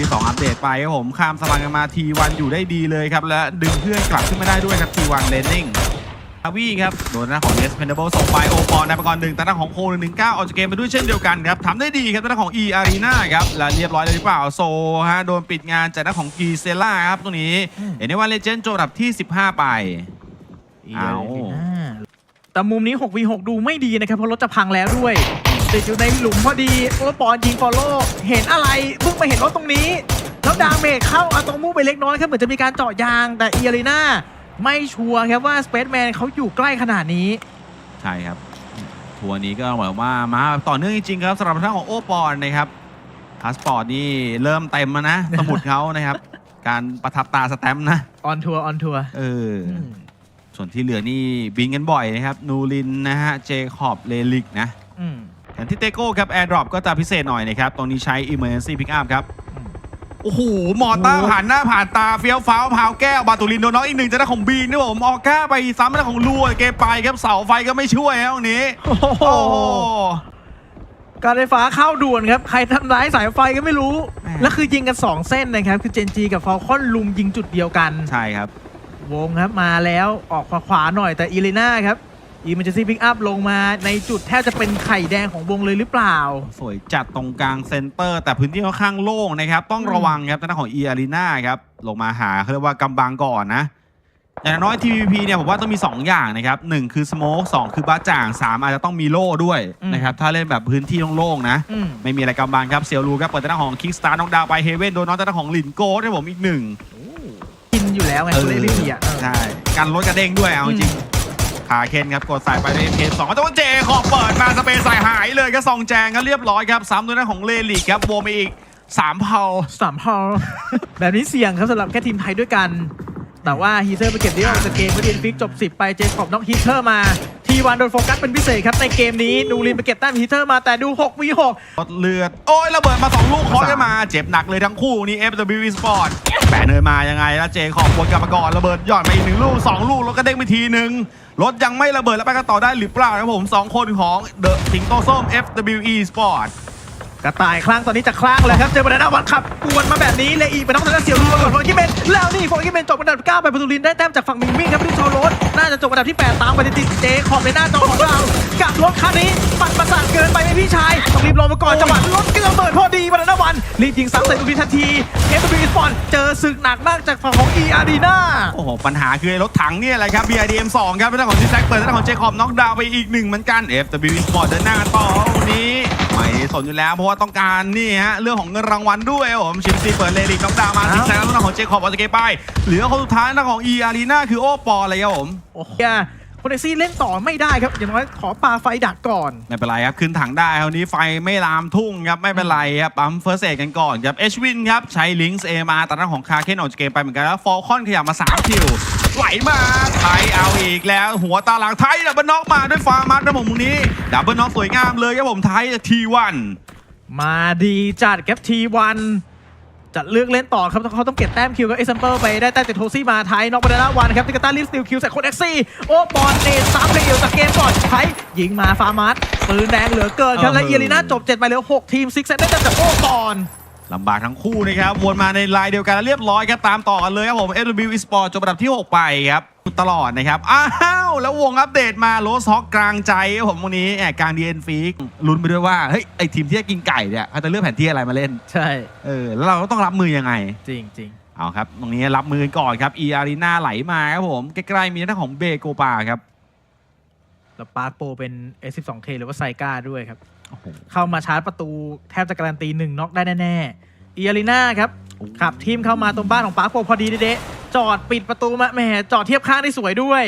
ที่ 2 อัปเดตไปครับผมข้ามสะพานกันมาทีวันอยู่ได้ดีเลยครับ และดึงเพื่อนกลับขึ้นมาได้ด้วยครับทีวันเลนนิ่งทาวี่ครับ โดนหน้าของเ e สเพนเดเบิลส่งไปโอปอนได้ไปก่อนหนึ่งแต่หน้าของโคหนึ่งเก้าออกจากเกมไปด้วยเช่นเดียวกันครับทำได้ดีครับหน้าของ E Arena ครับ และเรียบร้อยเลยหรือเปล่าโซฮะโดนปิดงานจากหน้าของกีเซล่าครับตรงนี้ เห็นได้ว่าเลเจนด์จบอันดับที่ 15 ไปเอาแต่มุมนี้ 6v6 ดูไม่ดีนะครับ เพราะรถจะพังแล้วด้วย ติดอยู่ในหลุมพอดีโอปอนยิงฟอลโล่เห็นอะไรเพิ่งมาเห็นรถตรงนี้ แล้วดาเมจเข้าอะตอมูไปเล็กน้อยครับเหมือนจะมีการเจาะยางแต่เอียรีนาไม่ชัวร์ครับว่าสเปซแมนเขาอยู่ใกล้ขนาดนี้ ใช่ครับ ทัวร์นี้ก็ต้องบอกว่ามาต่อเนื่องจริงๆครับสำหรับทางของโอปอนนะครับพาสปอร์ตนี่เริ่มเต็มแล้วนะ สมุดเขานะครับ การประทับตาสแตมป์นะออนทัวร์ออนทัวร์เอออส่วนที่เหลือนี่บินกันบ่อยนะครับ นูรินนะฮะ เจคอบ เลลิกนะ อืมอย่างที่เตโก้ครับแอร์ดรอปก็จะพิเศษหน่อยนะครับ ตรงนี้ใช้ Emergency Pickup ครับอืมโอ้โห มอต้าโอ้ผ่านหน้าผ่านตาเฟี้ยวฟ้าวพาวแก้ว บาตูรินโดนน้องอีกหนึ่งจะได้ของบีนนะผมออกก้าไปซ้ำหน้าของลูเกมไปครับเสาไฟก็ไม่ช่วยครับตรงนี้โอ้โหโอ้โห การไฟฟ้าเข้าด่วนครับ ใครทำร้ายสายไฟก็ไม่รู้ แหม่ แล้วคือยิงกัน 2 เส้นนะครับ คือเจนจีกับฟอลคอนลุมยิงจุดเดียวกัน ใช่ครับ วงครับมาแล้วออกขวาขวาๆหน่อยแต่อีเลน่าครับ อีมันจะซีพิกอัพลงมาในจุดแทบจะเป็นไข่แดงของวงเลยหรือเปล่า สวยจัดตรงกลางเซนเตอร์ แต่พื้นที่ค่อนข้างโล่งนะครับ ต้องระวังครับทางด้านของ e a r e n a ครับ ลงมาหาเขาเรียกว่ากำบังก่อนนะอย่างน้อย TVP เนี่ยผมว่าต้องมี 2 อย่างนะครับ1คือสโมก2คือบ้าจ่าง3อาจจะต้องมีโล่ด้วยอืมนะครับถ้าเล่นแบบพื้นที่โล่งๆนะอืมไม่มีอะไรกำบังครับเซียวรูครับเปิดทางด้านของคิกสตาร์น้องดาวไปเฮเว่นโดนน้องทางด้านของลินโก้ให้ผมอีกหนึ่งกินอยู่แล้วไงคุณเล่นพี่อะเออใช่กันรถกระเด้งด้วยเอาจริง ขาเคนครับกดสายไปในเอสองแต่ว่าเจขอบเปิดมาสเปซใส่หายเลยก็ซองแจงก็เรียบร้อยครับซ้ำด้วยนะของเลลิกครับโบวมไปอีกสามเพาสามพอลแบบนี้เสี่ยงครับสำหรับแค่ทีมไทยด้วยกัน แต่ว่าฮีเซอร์ไปเก็บได้ออกจากเกมเมื่อเดียนฟิกจบ 10 ไปเจคอบน็อกฮีเซอร์มา วันโดนโฟกัสเป็นพิเศษครับในเกมนี้นูรินไปเก็บแต้มฮีเตอร์มาแต่ดู6 v 6รถเลือด โอ้ยระเบิดมา 2 ลูกเคอกันมา เจ็บหนักเลยทั้งคู่นี่ FW Sport แปะเนินมายังไงแล้วเจขอบวนกลับมาก่อนระเบิดหย่อนไปอีกหนึ่งลูก 2 ลูกแล้วก็เด้งไปทีหนึ่งรถยังไม่ระเบิดแล้วไปกันต่อได้หรือเปล่าครับผม 2 คนของเดอะสิงโตส้ม FWE Sport กระต่ายคลั่งตอนนี้จะคลั่งแล้วครับเจอบรรดาวัดขับกวนมาแบบนี้เลยอีกเป็นน้องทางด้านเสียวรัวก่อนโฟกิเมนแล้วนี่โฟกิเมนจบอันดับ9ไปประตูลินได้แต้มจากฝั่งมิงมิ่งครับที่โชว์รถน่าจะจบอันดับที่ 8 ตามไปติดๆเจขอบในหน้าจอของเรากับรถคันนี้ปัดประสาทเกินไปไหมพี่ชายต้องรีบลงมาก่อนจังหวะรถเกือบเบิดพอดีบรรดาวันรีบยิงซ้ำใส่ลูกนี้ทันทีเอฟบีสปอนเจอศึกหนักมากจากฝั่งของ e a r e n a โอ้โหปัญหาคือรถถังเนี่ยแหละครับ BIDM 2ครับเป็นทางของซิแซกเปิดทางของเจคอบน็อกดาวไปอีกหนึ่งเหมือนกัน FW Sport เดินหน้าต่อ นนี้ไม่สนอยู่แล้วเพราะว่าต้องการนี่ฮะเรื่องของเงินรางวัลด้วยครับผมชิมซีเปิดเลดิกน็อกดาวน์มาซิกแซกแล้วทางของเจคอบออกจากเกมไปเหลือคนสุดท้ายทางของ E Arena คือโอปอเลยครับผมโอ้โหโคเนซี่เล่นต่อไม่ได้ครับอย่างน้อยขอปาไฟดักก่อน ไม่เป็นไรครับ ขึ้นถังได้คราวนี้ไฟไม่ลามทุ่งครับ ไม่เป็นไรครับ ปั๊มเฟิร์สเอกันก่อนครับเอชวินครับ ใช้ลิงส์เอมาตัดหน้าของคาเคนออกจากเกมไปเหมือนกันแล้วฟอลคอนขยับมา 3 คิว ไหลมาไทยเอาอีกแล้ว หัวตาหลังไทยดับเบิลน็อกมาด้วยฟาร์มัสนะผมตรงนี้ดับเบิลน็อกสวยงามเลยครับผมไทยทีวันมาดีจัดครับทีวันจะเลือกเล่นต่อครับเขาต้องเก็บแต้มคิวกับเอซัมเปิลไปได้แต้มจากโทซี่มาไทยนอกบานาวันครับติกาต้าลิฟสติลคิวใส่โคดเอ็กซี่โอ้บอลเนตซ้ำเลยเดียวจากเกมก่อนไทยยิงมาฟาร์มัสปืนแดงเหลือเกินครับและเอียรีน่าจบ7ไปเหลือ6ทีมซิกเซนได้แต้มจากโอ้บอล ลำบากทั้งคู่นะครับวนมาในไลน์เดียวกันแล้วเรียบร้อยครับตามต่อกันเลยครับผม FW Esport จบอันดับที่ 6 ไปครับตลอดนะครับ อ้าวแล้ววงอัปเดตมาโรสฮอกกลางใจครับผมวันนี้แอบกลางดีเอ็นฟีกลุ้นไปด้วยว่าเฮ้ยไอทีมที่จะกินไก่เนี่ยเขาจะเลือกแผนที่อะไรมาเล่น ใช่เออแล้วเราก็ต้องรับมือยังไง จริงจริงเอาครับ ตรงนี้รับมือก่อนครับ E Arena ไหลมาครับผมใกล้ๆมีหน้าของเบโกปาครับแล้วปาร์คโปเป็น S12K หรือว่าไซก้าด้วยครับโอ้โห เข้ามาชาร์จประตูแทบจะการันตีหนึ่งน็อกได้แน่ๆเอียรีนาครับขับทีมเข้ามาตรงบ้านของปาร์คโปพอดีเดะๆจอดปิดประตูมาแหมจอดเทียบข้างได้สวยด้วย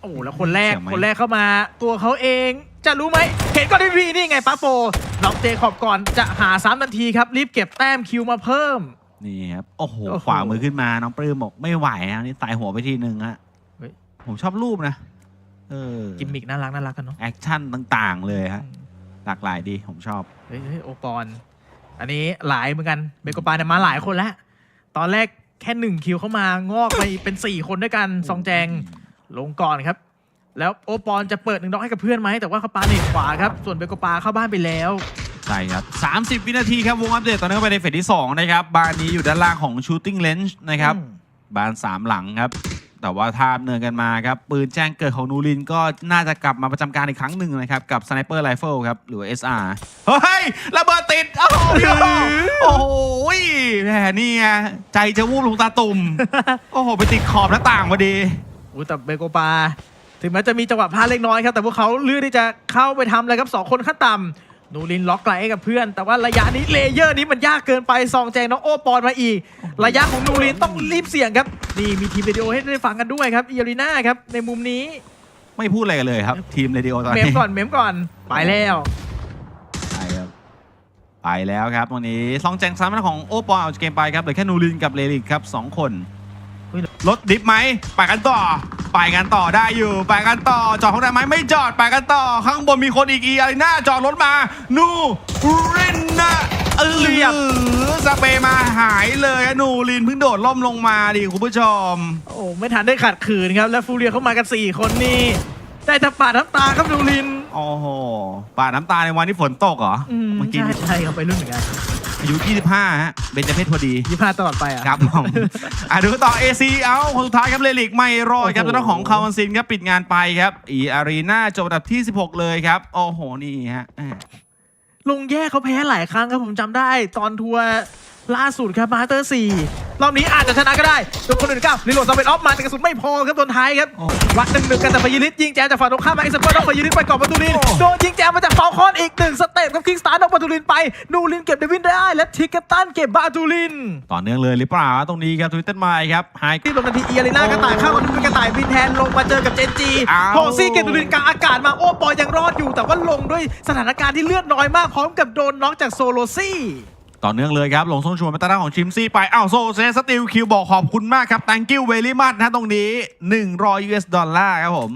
โอ้แล้วคนแรกเสียไหมคนแรกเข้ามาตัวเขาเองจะรู้ไหมเห็นก่อนทีวีนี่ไงปาร์คโปน็อกเจขอบก่อนจะหาซ้ำทันทีครับ รีบเก็บแต้มคิวมาเพิ่ม นี่ครับ โอ้โหโอ้โหขวามือขึ้นมาน้องปลื้มบอกไม่ไหวอะนี่ใส่หัวไปทีนึงฮะเฮ้ยผมชอบรูปนะ เออ กิมมิกน่ารักน่ารักกันเนาะแอคชั่นต่าง ๆ เลยฮะ หลากหลายดีผมชอบ เฮ้ยเฮ้ยโอปอน อันนี้หลายเหมือนกันเบโกปาเนี่ยมาหลายคนแล้ว ตอนแรกแค่หนึ่งคิวเข้ามางอกไปเป็นสี่คนด้วยกันซองแจงลงก่อนครับ แล้วโอปอนจะเปิดหนึ่งดอกให้กับเพื่อนไหมแต่ว่าเขาปาเนตขวาครับ ส่วนเบโกปาเข้าบ้านไปแล้ว ใช่ครับ 30 วินาทีครับ วงอัปเดตตอนนี้ก็ไปในเฟสที่ 2 นะครับบานนี้อยู่ด้านล่างของ Shooting Range นะครับ อืมบาน 3 หลังครับ แต่ว่าทาบเนินกันมาครับปืนแจ้งเกิดของนูรินก็น่าจะกลับมาประจำการอีกครั้งหนึ่งนะครับ กับ Sniper Rifle ครับ หรือว่า SR เฮ้ยระเบิดติด โอ้โหพี่โอ้โอ้โหแหมนี่ไงใจจะวูบลงตาตุ่ม โอ้โห ไปติดขอบหน้าต่างพอดีอู้แต่เบโกปา ถึงแม้จะมีจังหวะพลาดเล็กน้อยครับ แต่พวกเขาเลือกที่จะเข้าไปทำอะไรครับสองคนขั้นต่ำ นูรินล็อกไกลให้กับเพื่อน แต่ว่าระยะนี้เลเยอร์นี้มันยากเกินไปซองแจงน้องโอปอนมาอีก ระยะของนูรินต้องรีบเสี่ยงครับนี่มีทีมวิดีโอให้ได้ฟังกันด้วยครับอีอารีนาครับในมุมนี้ไม่พูดอะไรกันเลยครับ ทีมเรดิโอตอนเมนี้มก่อนเมมก่อนไปแล้วใช่ครับไปแล้วครับตรงนี้ซองแจงซ้ำของโอปอลเอาเกมไปครับเหลือแค่นูรินกับเลลิกครับสองคนเฮ้ยรถดิฟไหมไปกันต่อ ไปกันต่อได้อยู่ ไปกันต่อจอดข้างในไหมไม่จอดไปกันต่อ ข้างบนมีคนอีกอีอารีนาจอดรถมา นูรินนะเออเรียบสเปรย์มาหายเลยอะนูรินเพิ่งโดดล่มลงมาดิคุณผู้ชม โอ้ไม่ทันได้ขัดขืนครับ แล้วฟูเรียเข้ามากัน 4 คนนี่ได้แต่ปาดน้ำตาครับนูรินโอ้โหปาดน้ำตาในวันที่ฝนตกเหรออืมเมื่อกี้ใช่ใช่ครับไปรุ่นเหมือนกัน อายุ 25 ฮะ เบญจเพศพอดี ยี่ห้าตลอดไปอะ ครับผม อะดูต่อ AC เอาคนสุดท้ายครับเลลิกไม่รอดครับโอ้โหตัวของคาวันซินครับปิดงานไปครับ อีอารีนาจบอันดับที่ 16 เลยครับ โอ้โห นี่ฮะแหมลงแย่เขาแพ้หลายครั้งครับผมจำได้ ตอนทัวร์ ล่าสุดครับมาสเตอร์สี่รอบนี้อาจจะชนะก็ได้โดนคนอื่นเก้ารีโหลดซอมเบนออฟมาแต่กระสุนไม่พอครับโดนท้ายครับโอ้วัดหนึ่งหนึ่งกันแต่ฟายิลิสยิงแจมจากฝั่งตรงข้ามมาเอ็กซ์เปอร์นอกฟายิลิสไปก่อนประตูลินโอ้โดนยิงแจมมาจากฟาวคอนอีกหนึ่งสเต็ปครับคิงสตาร์นอกประตูลินไปนูลินเก็บเดวินได้ และทิกเกตันเก็บบาตูลิน ต่อเนื่องเลยหรือเปล่าตรงนี้ครับทวิตเตอร์มาครับไฮที่ลงนาทีเอียริน่ากระต่ายเข้ามาเป็นกระต่ายบินแทนลงมาเจอกับเจนจีอ้าวโพซี่เก็บตูลินกลางอากาศมาโอ้ปอยยังรอดอยู่ แต่ว่าลงด้วยสถานการณ์ที่เลือดน้อยมากพร้อมกับโดนน็อกจากโซโลซี่ ต่อเนื่องเลยครับ หลงส่งชวนมาตาด้านของชิมซี่ไป อ้าวโซเซสติลคิวบอกขอบคุณมากครับ thank you very much นะตรงนี้ 100 US ดอลลาร์ครับผม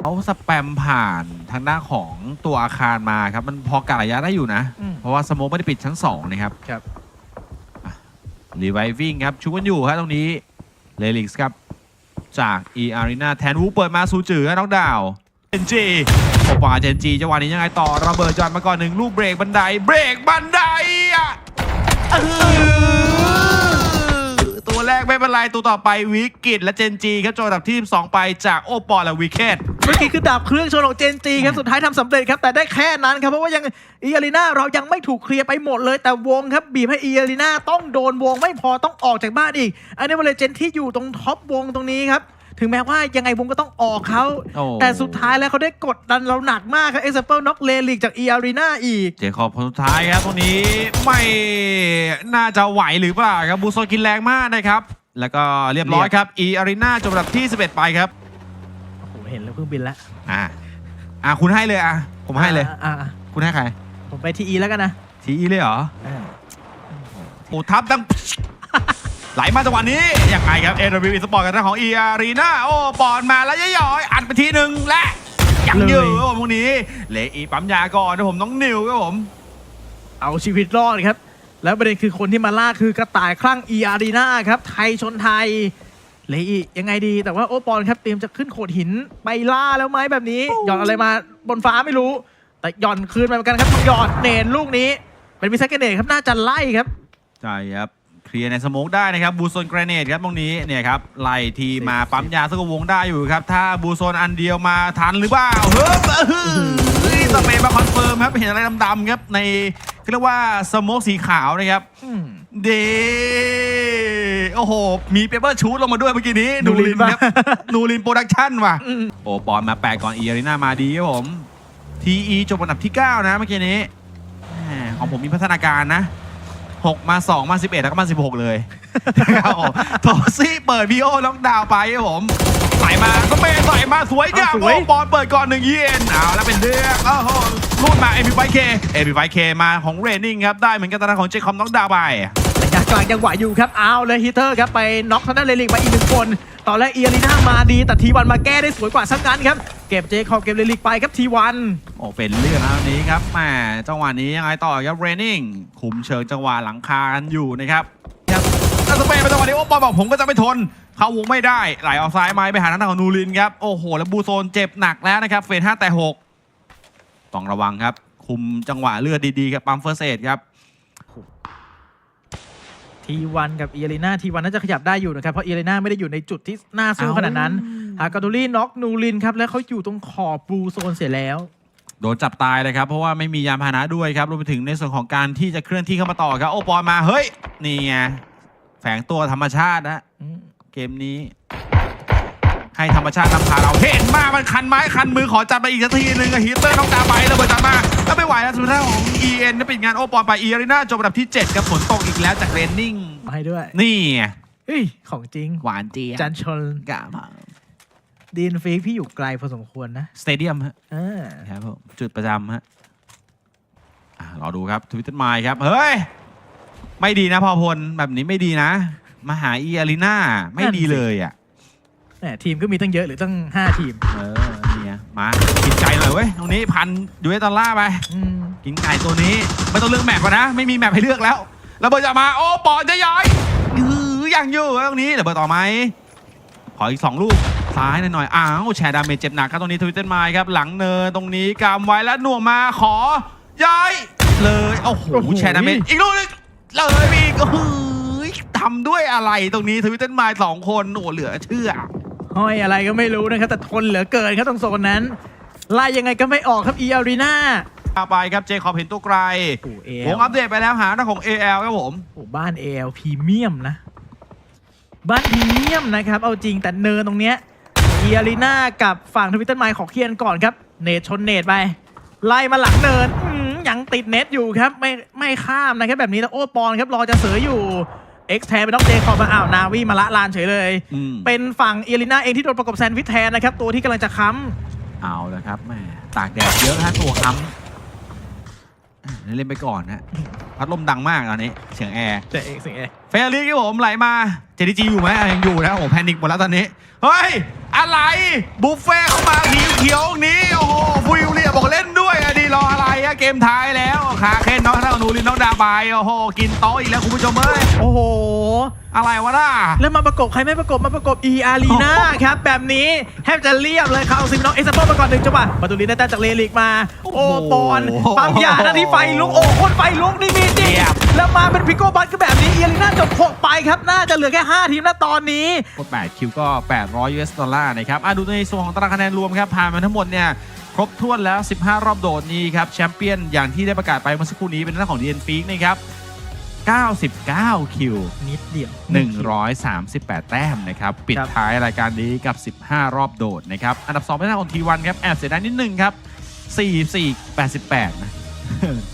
เขาสแปมผ่านทางด้านของตัวอาคารมาครับ มันพอกะระยะได้อยู่นะ อืม เพราะว่าสโมกไม่ได้ปิดชั้น 2 นะครับครับ รีไววิ่งครับชุบกันอยู่ครับตรงนี้เลลิกส์ครับ จาก e arena แทนวูเปิดมาซูจือน้องดาวเจนจีโอปาเจนจีจังหวะนี้ยังไงต่อระเบิดจอนมาก่อนหนึ่งลูกเบรกบันไดเบรกบันได กไม่เป็นไรตัวต่อไปวิกิตและเจนจีครับโจอันดับที่2ไปจากโอปอลและวิกเกตเมื่อกี้คือดับเครื่องชนของเจนจีครับสุดท้ายทำสำเร็จครับแต่ได้แค่นั้นครับเพราะว่ายังเอียรินาเรายังไม่ถูกเคลียร์ไปหมดเลย แต่วงครับบีบให้เอียรินาต้องโดนวงไม่พอต้องออกจากบ้านอีก อันนี้เวลเจนที่อยู่ตรงท็อปวงตรงนี้ครับ ถึงแม้ว่ายังไงวงก็ต้องออกเขา โอ้ แต่สุดท้ายแล้วเขาได้กดดันเราหนักมากครับเอ็กซ์เปิลน็อกเลลิกจากเอียริน่าอีก เจคอบคนสุดท้ายครับตรงนี้ไม่น่าจะไหวหรือเปล่าครับบูโซกินแรงมากนะครับ แล้วก็เรียบร้อยครับ e arena จบอันดับที่ 11 ไปครับโอ้โห เห็นแล้วเครื่องบินแล้วอ่าอ่าคุณให้เลยอะผมให้เลย อ่าอ่าคุณให้ใครผมไปทีอีแล้วกันนะทีอีเลยเหรออ่า โอ้ทับดัง ไหลมาจังหวะนี้ยังไงครับ AW Sport กันทางของ e arena โอ้ปอนมาแล้วย่อยๆอัดไปทีหนึ่งและยังเยอะครับผมพวกนี้เหลยอีปั๊มยาก่อนนะผมน้องนิวครับผม เอาชีวิตรอดครับ แล้วประเด็นคือคนที่มาล่าคือกระต่ายคลั่งอีอารีนาครับ ไทยชนไทยเลยอียังไงดีแต่ว่าโอปอนครับเตรียมจะขึ้นโขดหินไปล่าแล้วไหมแบบนี้หย่อนอะไรมาบนฟ้าไม่รู้ แต่หย่อนคืนมาเหมือนกันครับหย่อนเนนลูกนี้ เป็นมิสเกเนตครับน่าจะไล่ครับใช่ครับ เคลียร์ในสโมกได้นะครับบูโซนแกรเนตครับตรงนี้เนี่ยครับไล่ทีมาปั๊มยาสักวงได้อยู่ครับ ถ้าบูโซนอันเดียวมาทันหรือเปล่าเฮ้ยเฮ้ยสเปนมาคอนเฟิร์มครับเห็นอะไรดำๆครับในเรียกว่าสโมกสีขาวนะครับอืมเดโอ้โห มีเปเปอร์ชูดลงมาด้วยเมื่อกี้นี้นูนูริรินนปะครับนูรินโปรดักชั่นว่ะอืมโอ้ปอนมาแปดก่อนอีอารีนามาดีครับผมทีจบอันดับที่ 9 นะเมื่อกี้นี้แหมของผมมีพัฒนาการนะ 6 มา 2 มา 11 แล้วก็มา 16 เลยครับผมโทซี่เปิดพีโอล็อกดาวน์ไปครับผมใส่มาก็เปย์ใส่มาสวยจังเอาสวยโอ้ปอนเปิดก่อนหนึ่งเยนเอาแล้วเป็นเรื่องโอ้โหรูดมาเอ็มพีไฟเคเอ็มพีไฟเคมาของเรนนิ่งครับ ได้เหมือนกันตอนนั้นของเจคอมน็อกดาวน์ไประยะกลางยังไหวอยู่ครับเอาเลยฮิตเตอร์ครับไปน็อกทางด้านเลลิกมาอีกหนึ่งคน ตอนแรกเอียรีนามาดี แต่ทีวันมาแก้ได้สวยกว่าสักงั้นครับ เก็บเจคอบเก็บเลลิกไปครับทีวัน โอ้เป็นเรื่องนะวันนี้ครับแหมจังหวะนี้ยังไงต่อครับเรนนิ่งคุมเชิงจังหวะหลังคากันอยู่นะครับครับแล้วสเปนเป็นจังหวะนี้โอ้ปอนบอกผมก็จะไม่ทน เข้าวงไม่ได้ไหลออกซ้ายไม้ไปหาทางด้านของนูรินครับโอ้โหแล้วบูโซนเจ็บหนักแล้วนะครับเฟสห้าแต่หกต้องระวังครับ คุคุมจังหวะเลือดดีๆกับปั๊มเฟอร์เซตครับ ทีวันกับเอเลน่าทีวันน่าจะขยับได้อยู่นะครับเพราะเอเลน่าไม่ได้อยู่ในจุดที่น่าสู้เอ้าขนาดนั้นฮากาตูรี่น็อกนูรินครับแล้วเขาอยู่ตรงขอบบลูโซนเสียแล้วโดนจับตายเลยครับ เพราะว่าไม่มียานพาหนะด้วยครับรวมไปถึงในส่วนของการที่จะเคลื่อนที่เข้ามาต่อครับ โอปอนมาเฮ้ย นี่ไงแฝงตัวธรรมชาตินะอืมเกมนี้ ให้ธรรมชาตินำพาเราเห็นมามันคันไม้คันมือขอจัดไปอีกสักทีหนึ่งอะฮิตเตอร์น้องดาไประเบิดจัดมา แล้วไม่ไหวแล้วสุดท้ายของ EN นั่นเป็นงานโอปอนไปอีอารีนาจบอันดับที่ 7 กับฝนตกอีกแล้วจากเรนนิ่งมาให้ด้วย นี่ไงเฮ้ย ของจริง หวานเจี๊ยบจันชนกะมาดีนฟีกพี่อยู่ไกลพอสมควรนะสเตเดียมฮะเออครับผมจุดประจำฮะอะรอดูครับทวิตเตอร์ไมค์ครับ เฮ้ย ไม่ดีนะพอพล แบบนี้ไม่ดีนะ มาหาอีอารีนาไม่ดีเลยอะแหมทีมก็มีตั้งเยอะหรือตั้ง5ทีม เออนี่ไง มากินไก่หน่อยเว้ยตรงนี้พันยูเอสดอลลาร์ไป อืมกินไก่ตัวนี้ไม่ต้องเลือกแมปแล้วนะ ไม่มีแมปให้เลือกแล้วระเบิดจะมาโอ้ปอนจะย้ายยื้อยังอยู่ตรงนี้ระเบิดต่อไหมขออีกสองลูกซ้ายหน่อยๆอ้าวแชร์ดาเมจเจ็บหนักครับตรงนี้ทวิตเตอร์ไมค์ครับหลังเนินตรงนี้กำไว้แล้วหน่วงมาขอย้ายเลยโอ้โหโอ้โหแชร์ดาเมจอีกลูกหนึงเลยอีกโอ้โหทำด้วยอะไรตรงนี้ทวิตเตอร์ไมค์สองคนโอ้โหเหลือเชื่อ ห้อยอะไรก็ไม่รู้นะครับ แต่ทนเหลือเกินครับตรงโซนนั้นไล่ยังไงก็ไม่ออกครับอีอารีนาต่อไปครับเจคอบเห็นตัวไกลโอ้เอวงอัปเดตไปแล้วหาหน้าของ AL ครับผมโอ้บ้านเอลพรีเมียมนะ บ้านพรีเมียมนะครับ เอาจริงแต่เนินตรงเนี้ยอีอารีนากับฝั่งทวิตเตอร์ไมล์ขอเคลียร์ก่อนครับ เนตชนเนตไป ไล่มาหลังเนินอื้อหือยังติดเน็ตอยู่ครับ ไม่ไม่ข้ามนะครับแบบนี้แล้วโอ้ปอนครับรอจะเสืออยู่ เอ็กซ์แทนไปน้องเจคอบมาอ้าวนาวีมาละลานเฉยเลย อืม เป็นฝั่งเอลิน่าเองที่โดนประกบแซนด์วิชแทนนะครับ ตัวที่กำลังจะค้ำเอาแล้วครับแม่ตากแดดเยอะฮะตัวค้ำอะเล่นไปก่อนฮะพัดลมดังมากตอนนี้เสียงแอร์แต่เอกสิงเอเฟรลี่ครับผมไหลมาเจดีจีอยู่ไหมอะยังอยู่นะโอ้โหแพนิคหมดแล้วตอนนี้เฮ้ยอะไรบุฟเฟ่เข้ามาขีเขียวๆนี้โอ้โหฟูยูเรียบอกเล่นด้วยอะดีรออะไรอะ เกมท้ายแล้วขาเคนน้องท่านูรินน้องดาบายโอ้โหกินโต๊ะอีกแล้วคุณผู้ชมเอ้ยโอ้โห อะไรวะน่ะแล้วมาประกบใครไม่ประกบมาประกบ e ีอารีนาครับแบบนี้แทบจะเรียบเลยครับเอาซิมน้องเอ็กซ์โปมาก่อนหนึ่งจังหวะประตูนี้ได้แต้มจากเลลิกมา โอ้ปอนปั๊มยานาที่ไฟลุกโอ้โคนไฟลุกนี่มีจริงแล้วมาเป็นพิโก้บัตก็แบบนี้เอียรีนาจบหกไปครับน่าจะเหลือแค่ 5 ทีมนะตอนนี้กด8คิวก็ 800 US ดอลลาร์นะครับอะดูในส่วนของตารางคะแนนรวมครับผ่านมาทั้งหมดเนี่ย ครบถ้วนแล้ว 15 รอบโดดนี้ครับแชมเปี้ยนอย่างที่ได้ประกาศไปเมื่อสักครู่นี้เป็นหน้าของ DN f e e k นะครับ99 คิว นิดเดียว 138 แต้มนะครับ ปิดครับท้ายรายการนี้กับ 15 รอบโดดนะครับ อันดับ 2 เป็นหน้าของ T1 ครับ แอบเสียดายนิดนึงครับ 44 88 นะ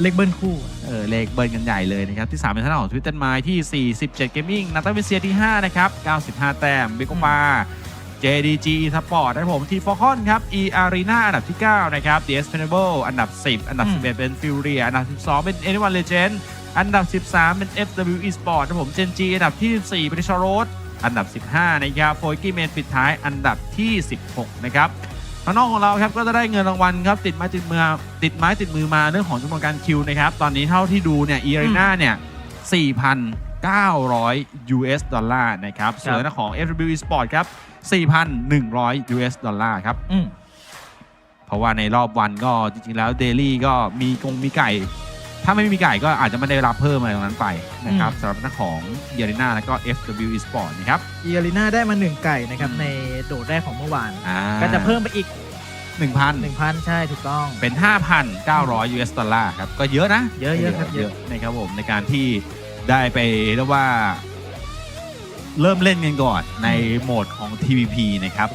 เล็กเบิ้ลคู่ เออ เลขเบิร์นกันใหญ่เลยนะครับ ที่ 3 เป็นทางด้านของ Twitter มาที่ 47 Gaming นัตเวเซียที่ 5 นะครับ 95 แต้มเบโกมา JDG Sport นะครับผมทีฟอคอนครับ E Arena อันดับที่ 9 นะครับ DS p e n a b l e อันดับ 10 อันดับอืม11 เป็น Furia อันดับ 12 เป็น Anyone Legend อันดับ 13 เป็น FW Esport นะครับผม Gen G อันดับที่ 14 เป็น c h a r o t อันดับ 15 นะครับโฟกี้เมนปิดท้ายอันดับที่ 16 นะครับทางนอกของเราครับก็จะได้เงินรางวัลครับติดไม้ติดมือติดไม้ติดมือมาเรื่องของจำนวนการคิวนะครับตอนนี้เท่าที่ดูเนี่ย e arena เนี่ย 4,900 US ดอลลาร์นะครับส่วนทางด้านของ FW Esport ครับ 4,100 US ดอลลาร์ครับ อืมเพราะว่าในรอบวันก็จริงๆแล้วเดลี่ก็มีกงมีไก่ ถ้าไม่มีไก่ก็อาจจะไม่ได้รับเพิ่มอะไรตรงนั้นไปนะครับสำหรับหน้าของเย r ริน่าแล้วก็ FW Esport นะครับอีอารีนาได้มา1ไก่นะครับในโดดแรกของเมื่อวาน อ่าก็จะเพิ่มไปอีก 1,000 1,000 ใช่ถูกต้อง เป็น 5,900 US ดอลลาร์ครับ ก็เยอะนะเยอะๆครับเยอะ นะครับผม ในการที่ได้ไปเรียกว่า เริ่มเล่นกันก่อนในโหมดของ TVP นะครับ